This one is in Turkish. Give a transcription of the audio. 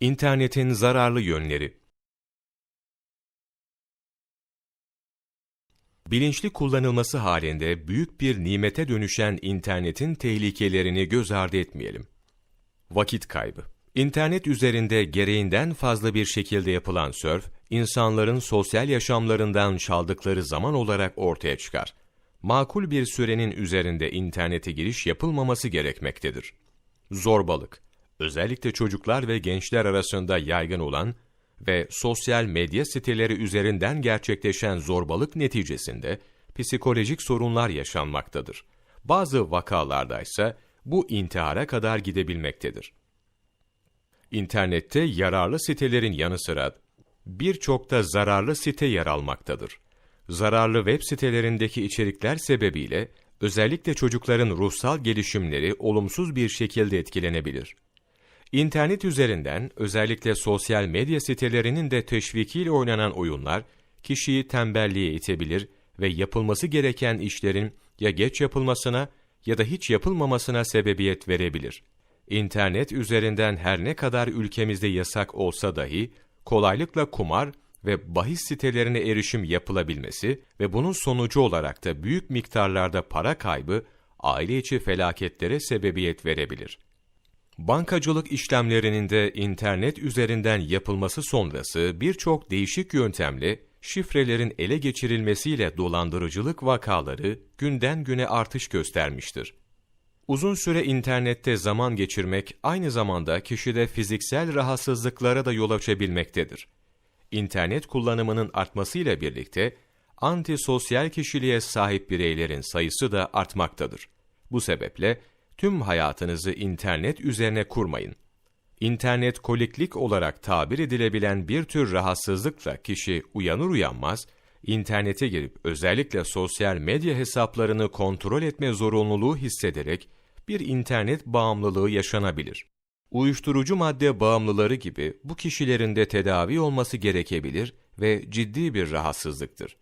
İnternetin zararlı yönleri Bilinçli kullanılması halinde büyük bir nimete dönüşen internetin tehlikelerini göz ardı etmeyelim. Vakit kaybı. İnternet üzerinde gereğinden fazla bir şekilde yapılan sörf, insanların sosyal yaşamlarından çaldıkları zaman olarak ortaya çıkar. Makul bir sürenin üzerinde internete giriş yapılmaması gerekmektedir. Zorbalık, özellikle çocuklar ve gençler arasında yaygın olan ve sosyal medya siteleri üzerinden gerçekleşen zorbalık neticesinde psikolojik sorunlar yaşanmaktadır. Bazı vakalarda ise bu intihara kadar gidebilmektedir. İnternette yararlı sitelerin yanı sıra birçok da zararlı site yer almaktadır. Zararlı web sitelerindeki içerikler sebebiyle özellikle çocukların ruhsal gelişimleri olumsuz bir şekilde etkilenebilir. İnternet üzerinden özellikle sosyal medya sitelerinin de teşvikiyle oynanan oyunlar kişiyi tembelliğe itebilir ve yapılması gereken işlerin ya geç yapılmasına ya da hiç yapılmamasına sebebiyet verebilir. İnternet üzerinden her ne kadar ülkemizde yasak olsa dahi kolaylıkla kumar ve bahis sitelerine erişim yapılabilmesi ve bunun sonucu olarak da büyük miktarlarda para kaybı aile içi felaketlere sebebiyet verebilir. Bankacılık işlemlerinin de internet üzerinden yapılması sonrası birçok değişik yöntemle şifrelerin ele geçirilmesiyle dolandırıcılık vakaları günden güne artış göstermiştir. Uzun süre internette zaman geçirmek aynı zamanda kişide fiziksel rahatsızlıklara da yol açabilmektedir. İnternet kullanımının artmasıyla birlikte antisosyal kişiliğe sahip bireylerin sayısı da artmaktadır. Bu sebeple tüm hayatınızı internet üzerine kurmayın. İnternet koliklik olarak tabir edilebilen bir tür rahatsızlıkla kişi uyanır uyanmaz, internete girip özellikle sosyal medya hesaplarını kontrol etme zorunluluğu hissederek bir internet bağımlılığı yaşanabilir. Uyuşturucu madde bağımlıları gibi bu kişilerin de tedavi olması gerekebilir ve ciddi bir rahatsızlıktır.